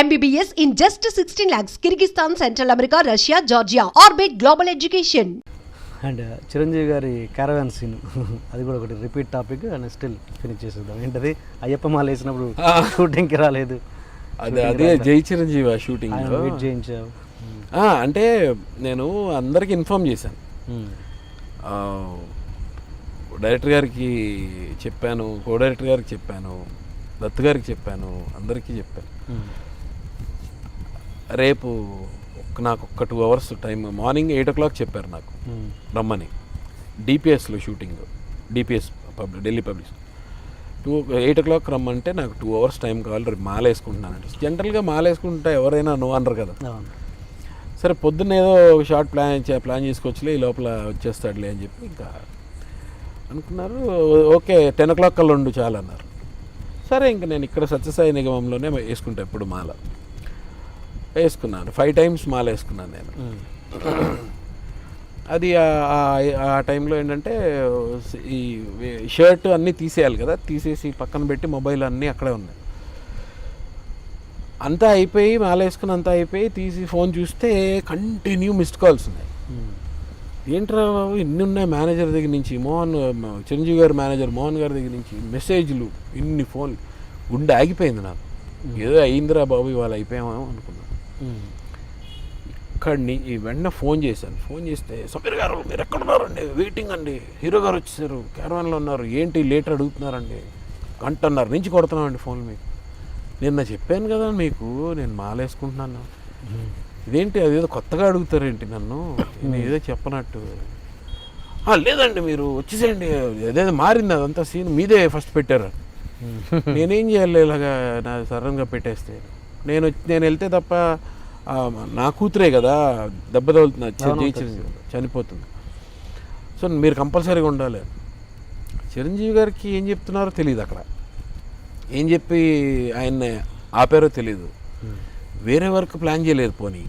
MBBS in just 16 lakhs, Kyrgyzstan, Central America, Russia, Georgia. Orbit Global Education. And Chiranjeevi గారి caravan scene అది కూడా ఒకటి repeat topic and still finish చేసేద్దాం. ఏంటది? అయ్యప్ప మాల వేసినప్పుడు షూటింగ్కి రాలేదు. అదే అదే జై చిరంజీవి షూటింగ్ వెయిట్ చేయించావు అంటే నేను అందరికి ఇన్ఫామ్ చేశాను. డైరెక్టర్ గారికి చెప్పాను కో డైరెక్టర్ గారికి చెప్పాను దత్తు గారికి చెప్పాను అందరికీ చెప్పాను. మ్మ్. రేపు నాకు ఒక్క two hours time morning eight o'clock చెప్పారు నాకు. మ్మ్. రమ్మని. డిపిఎస్లో shooting DPS public Delhi public two eight o'clock రమ్మంటే నాకు టూ అవర్స్ టైం కావాలి రేపు మాల వేసుకుంటున్నానంటే జనరల్గా మాల వేసుకుంటే ఎవరైనా నువ్వు అనరు కదా. సరే పొద్దున్న ఏదో ఒక షార్ట్ ప్లాన్ చే- ప్లాన్ చేసుకొచ్చిలే ఈ లోపల వచ్చేస్తాడులే అని చెప్పి ఇంకా అనుకున్నారు. ఓకే టెన్ ఓ క్లాక్ కల్లా ఉండు చాలు అన్నారు సరే ఇంకా నేను ఇక్కడ సత్యసాయి నిగమంలోనే వేసుకుంటా ఎప్పుడు మాల. వేసుకున్నాను. ఫైవ్ టైమ్స్ మాల వేసుకున్నాను నేను. అది ఆ- టైంలో ఏంటంటే ఈ షర్ట్ అన్నీ తీసేయాలి కదా. తీసేసి పక్కన పెట్టి మొబైల్ అన్నీ అక్కడే ఉన్నాయి. అంతా అయిపోయి మాల వేసుకుని అంతా అయిపోయి తీసి ఫోన్ చూస్తే కంటిన్యూ మిస్డ్ కాల్స్ ఉన్నాయి. ఏంట్రా బాబు ఇన్ని ఉన్నాయి మేనేజర్ దగ్గర నుంచి? మోహన్ చిరంజీవి గారి మేనేజర్ మోహన్ గారి దగ్గర నుంచి మెసేజ్లు ఇన్ని ఫోన్లు గుండె ఆగిపోయింది నాకు. ఏదో అయిందిరా బాబు ఇవాళ అయిపోయామేమో అనుకున్నాను ఇక్కడిని ఈ వెంటనే ఫోన్ చేశాను. ఫోన్ చేస్తే సమీర్ గారు మీరు ఎక్కడున్నారండి వెయిటింగ్ అండి. హీరో గారు వచ్చేసారు. క్యారవాన్లో ఉన్నారు. ఏంటి లేటర్ అడుగుతున్నారండి? గంటన్నర నుంచి కొడుతున్నామండి ఫోన్ మీకు. నిన్న చెప్పాను కదా మీకు నేను మాలేసుకుంటున్నాను. ఇదేంటి? అదేదో కొత్తగా అడుగుతారేంటి నన్ను? నేను ఏదో చెప్పనట్టు. "ఆ, లేదండి మీరు వచ్చేసేయండి. అదేదో మారింది అదంతా సీన్. మీదే ఫస్ట్ పెట్టారు. నేనేం చేయాలి ఇలాగా నా సడన్గా పెట్టేస్తే? నేను నేను వెళ్తే తప్ప నా కూతురే కదా దెబ్బ చిరంజీవి చనిపోతుంది. సో మీరు కంపల్సరీగా ఉండాలి. చిరంజీవి గారికి ఏం చెప్తున్నారో తెలియదు అక్కడ. ఏం చెప్పి ఆయన్ని ఆపారో తెలియదు వేరే వర్క్ ప్లాన్ చేయలేదు పోనీ.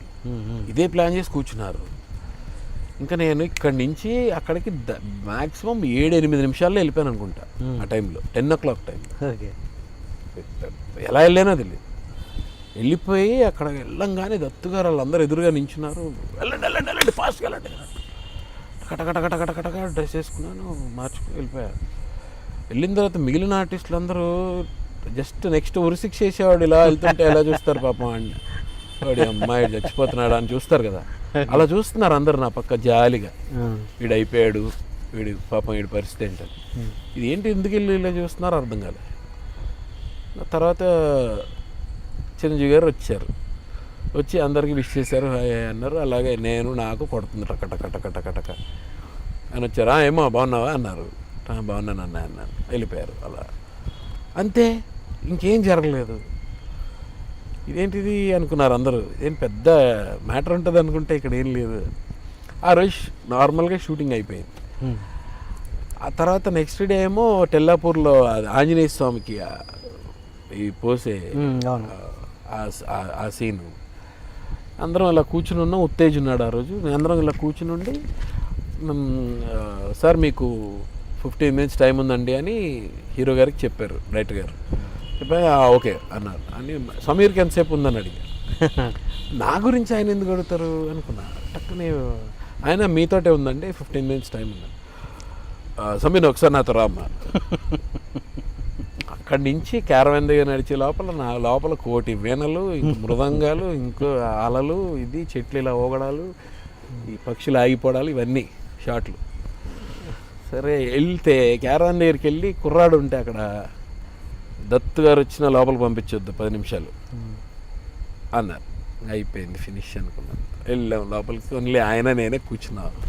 ఇదే ప్లాన్ చేసి కూర్చున్నారు. ఇంకా నేను ఇక్కడి నుంచి అక్కడికి మ్యాక్సిమం ఏడు ఎనిమిది నిమిషాల్లో వెళ్ళిపోయాను అనుకుంటా. ఆ టైంలో టెన్ ఓ క్లాక్ టైం ఎలా వెళ్ళానో తెలియదు వెళ్ళిపోయి అక్కడ వెళ్ళంగానే దత్తుగారు వాళ్ళందరూ ఎదురుగా నించున్నారు. వెళ్ళండి వెళ్ళండి వెళ్ళండి ఫాస్ట్గా వెళ్ళండి. కటకట కటకట కటక డ్రెస్ వేసుకున్నాను మార్చుకుని వెళ్ళిపోయారు. వెళ్ళిన తర్వాత మిగిలిన ఆర్టిస్టులు అందరూ జస్ట్ నెక్స్ట్ ఉరిశిక్ష చేసేవాడు ఇలా వెళ్తుంటే ఎలా చూస్తారు పాపం వాడిని? వాడి అమ్మాయి చచ్చిపోతున్నాడు అని చూస్తారు కదా. అలా చూస్తున్నారు అందరు నా పక్క జాలిగా. వీడు అయిపోయాడు వీడి పాపం వీడి పరిస్థితి ఏంటని. ఇది ఏంటి ఎందుకు వెళ్ళి ఇలా చూస్తున్నారో అర్థం కాలేదు. తర్వాత చిరంజీవి గారు వచ్చారు. వచ్చి అందరికీ విష్ చేశారు హాయ్ హాయ్ అన్నారు. అలాగే నేను నాకు కొడుతుంది టక టక టక టక టక. అని వచ్చారు. "ఆ, ఏమో బాగున్నావా? అన్నారు. "ఆ, బాగున్నాను అన్న అన్నాను వెళ్ళిపోయారు అలా. అంతే. ఇంకేం జరగలేదు. ఇదేంటిది అనుకున్నారు అందరూ. ఏం పెద్ద మ్యాటర్ ఉంటుంది అనుకుంటే ఇక్కడ ఏం లేదు. ఆ రోజు నార్మల్గా షూటింగ్ అయిపోయింది. ఆ తర్వాత నెక్స్ట్ డే ఏమో టెల్లాపూర్లో ఆంజనేయ స్వామికి ఈ పోసే ఆ- సీను. అందరం ఇలా కూర్చుని ఉన్నాం ఉత్తేజ్ ఉన్నాడు ఆ రోజు. అందరం ఇలా కూర్చుని ఉండి సార్ మీకు ఫిఫ్టీన్ మినిట్స్ టైం ఉందండి అని హీరో గారికి చెప్పారు డైరెక్టర్ గారు. చెప్పా ఓకే అన్నారు. అని సమీర్కి ఎంతసేపు ఉందని అడిగారు. నా గురించి ఆయన ఎందుకు అడుగుతారు? అనుకున్నా. టక్కునే ఆయన మీతోటే ఉందండి ఫిఫ్టీన్ మినిట్స్ టైం ఉందండి "ఆ, సమీర్ ఒకసారి నాతో రామ్మా అక్కడి నుంచి క్యారవెన్ దగ్గర నడిచే లోపల నా లోపల కోటి వీణలు ఇంకా మృదంగాలు ఇంకో అలలు ఇది చెట్లు ఇలా ఓగడాలు ఈ పక్షులు ఆగిపోవడాలు ఇవన్నీ షాట్లు. సరే వెళ్తే క్యారవన్ దగ్గరికి వెళ్ళి కుర్రాడు ఉంటే అక్కడ దత్తు గారు వచ్చిన లోపల పంపించొద్దు పది నిమిషాలు. అన్నారు. అయిపోయింది ఫినిష్ అనుకున్నాను వెళ్ళాం లోపలికి ఓన్లీ ఆయన నేనే కూర్చున్నాను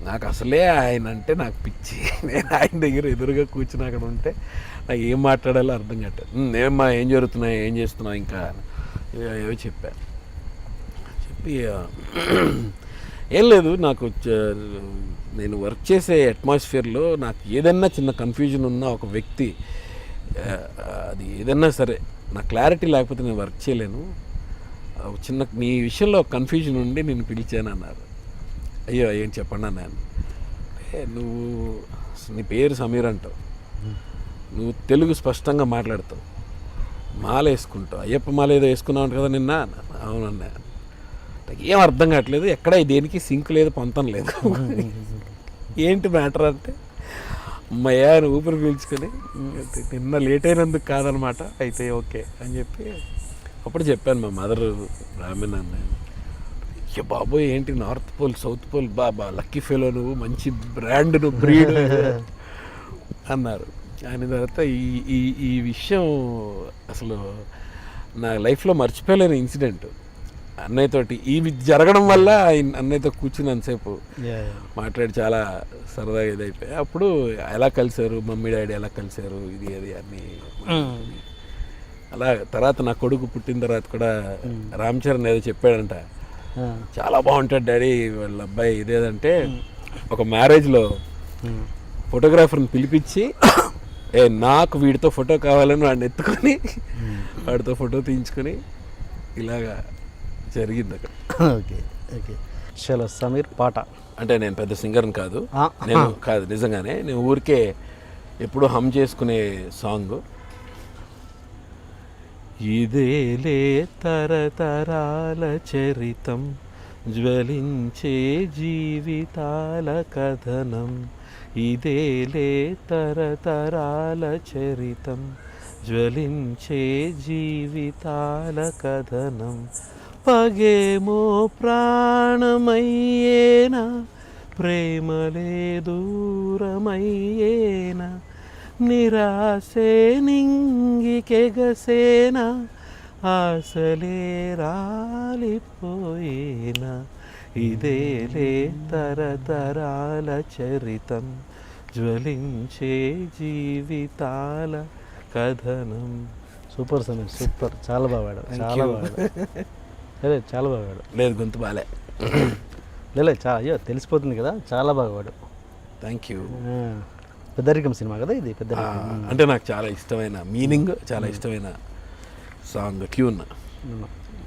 నాకు అసలే ఆయన అంటే నాకు పిచ్చి. నేను ఆయన దగ్గర ఎదురుగా కూర్చుని అక్కడ ఉంటే నాకు ఏం మాట్లాడాలో అర్థం కట్టదు ఏమ్మా ఏం జరుగుతున్నాయి ఏం చేస్తున్నావు ఇంకా? ఏవో చెప్పా. చెప్పి ఏం లేదు నాకు నేను వర్క్ చేసే అట్మాస్ఫియర్లో నాకు ఏదన్నా చిన్న కన్ఫ్యూజన్ ఉన్న ఒక వ్యక్తి అది ఏదన్నా సరే నా క్లారిటీ లేకపోతే నేను వర్క్ చేయలేను. చిన్న నీ విషయంలో కన్ఫ్యూజన్ ఉండి నేను పిలిచాను అన్నారు అయ్యో ఏం చెప్పండి అన్నాను "ఏ, నువ్వు నీ పేరు సమీర్ అంటావు. నువ్వు తెలుగు స్పష్టంగా మాట్లాడతావు. మాల వేసుకుంటావు అయ్యప్ప మాల ఏదో వేసుకున్నావు కదా నిన్న అవునన్నా ఏం అర్థం కావట్లేదు. ఎక్కడ దేనికి సింక్ లేదు పొంతం లేదు. ఏంటి మ్యాటర్ అంటే అమ్మయ్యా అని ఊపిరి పీల్చుకొని నిన్న లేట్ అయినందుకు కాదనమాట. అయితే ఓకే అని చెప్పి అప్పుడు చెప్పాను మా మదర్ బ్రాహ్మణ్ అన్న అయ్య బాబోయ్ ఏంటి నార్త్ పోల్ సౌత్ పోల్? బాబా లక్కీ ఫెలో నువ్వు మంచి బ్రాండ్ నువ్వు బ్రీడ్ అన్నారు. ఆయన తర్వాత ఈ ఈ ఈ విషయం అసలు నా లైఫ్లో మర్చిపోలేని ఇన్సిడెంట్. అన్నయ్యతోటి ఇవి జరగడం వల్ల ఆయన అన్నయ్యతో కూర్చున్నంతసేపు. మాట్లాడి చాలా సరదాగా ఇదైపోయి అప్పుడు ఎలా కలిశారు మమ్మీ డాడీ ఎలా కలిశారు ఇది అది అన్ని అలా తర్వాత నా కొడుకు పుట్టిన తర్వాత కూడా రామ్ చరణ్ ఏదో చెప్పాడంట చాలా బాగుంటాడు డాడీ వాళ్ళ అబ్బాయి ఇదేదంటే ఒక మ్యారేజ్లో. ఫోటోగ్రాఫర్ని పిలిపించి ఏ నాకు వీడితో ఫోటో కావాలని వాడిని ఎత్తుకొని వాడితో ఫోటో తీయించుకొని ఇలాగా జరిగింది అక్కడ. Okay okay. చలో సమీర్ పాట. అంటే నేను పెద్ద సింగర్ని కాదు. నేను కాదు నిజంగానే. నేను ఊరికే ఎప్పుడు హమ్ చేసుకునే సాంగ్. ఇదేలే తరతరాల చరితం జ్వలించే జీవితాల కథనం. ఇదేలే తరతరాల చరితం జ్వలించే జీవితాల కథనం. పగేమో ప్రాణమయ్యేనా ప్రేమలే దూరమయ్యేనా నిరాశే నింగికెగసేనా ఆశలే రాలిపోయేనా? ఇదేలే తరతరాల చరితం. జ్వలించే జీవితాల కథనం. Super Sameer super. చాలా బాగా చాలా బాగా. అదే చాలా బాగా లేదు గొంతు బాలే లేదు చాలా అయ్యో తెలిసిపోతుంది కదా. చాలా బాగా పాడావు. థ్యాంక్ యూ పెద్దరికం సినిమా కదా ఇది పెద్దరికం. అంటే నాకు చాలా ఇష్టమైన మీనింగ్ చాలా ఇష్టమైన సాంగ్ ట్యూన్.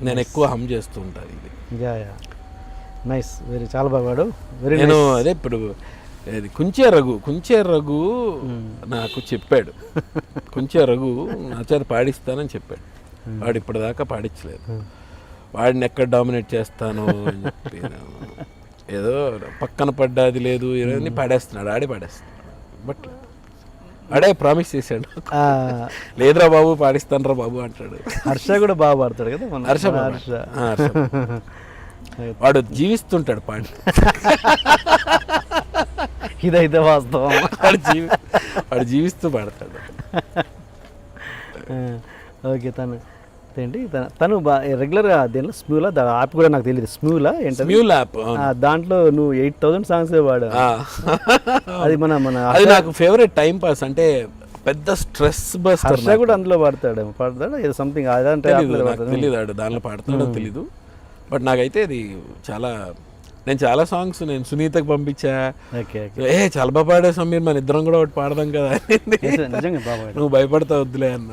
నేను ఎక్కువ హమ్ చేస్తూ ఉంటాను ఇది. Yeah yeah. నైస్ వెరీ చాలా బాగా పాడావు వెరీ నేను అదే ఇప్పుడు కుంచే రఘు కుంచే రఘు నాకు చెప్పాడు. కుంచే రఘు నా చేత పాడిస్తానని చెప్పాడు. వాడు ఇప్పటిదాకా పాడించలేదు. వాడిని ఎక్కడ డామినేట్ చేస్తాను అని చెప్పి నేను ఏదో పక్కన పడ్డాది లేదు ఇవన్నీ పాడేస్తున్నాడు ఆడే పాడేస్తున్నాడు. బట్ ఆడే ప్రామిస్ చేశాడు. లేదురా బాబు పాడిస్తానురా బాబు అంటాడు. హర్ష కూడా బాగా పాడతాడు కదా మన హర్ష. హర్ష. వాడు జీవిస్తుంటాడు పాడి. ఇదైతే వాస్తవం. వాడు జీవి వాడు జీవిస్తూ పాడతాడు. ఓకే తను. ఏంటి? తన రెగ్యులర్గా దేంట్లో స్మ్యూలా యాప్ కూడా నాకు తెలియదు స్మ్యూలా ఏంటది? మ్యూల్ యాప్ దాంట్లో నువ్వు ఎయిట్ థౌసండ్ సాంగ్స్ పాడా అది మన మన అది నాకు ఫేవరెట్ టైం పాస్ అంటే పెద్ద స్ట్రెస్ హర్ష కూడా అందులో పాడతాడు పాడతాడు? ఏదో సంథింగ్ అదంటే app తెలీదు లో నాకు పాడతాడు. తెలీదు ఆడు దానిలో పాడతాడో తెలీదు. బట్ నాకైతే అది చాలా నేను చాలా సాంగ్స్ నేను సునీతకు పంపించా. ఏ చాలా బాగా పాడే సమీర్ మన ఇద్దరం కూడా ఒకటి పాడదాం కదా. నువ్వు భయపడతా వద్దులే అన్న.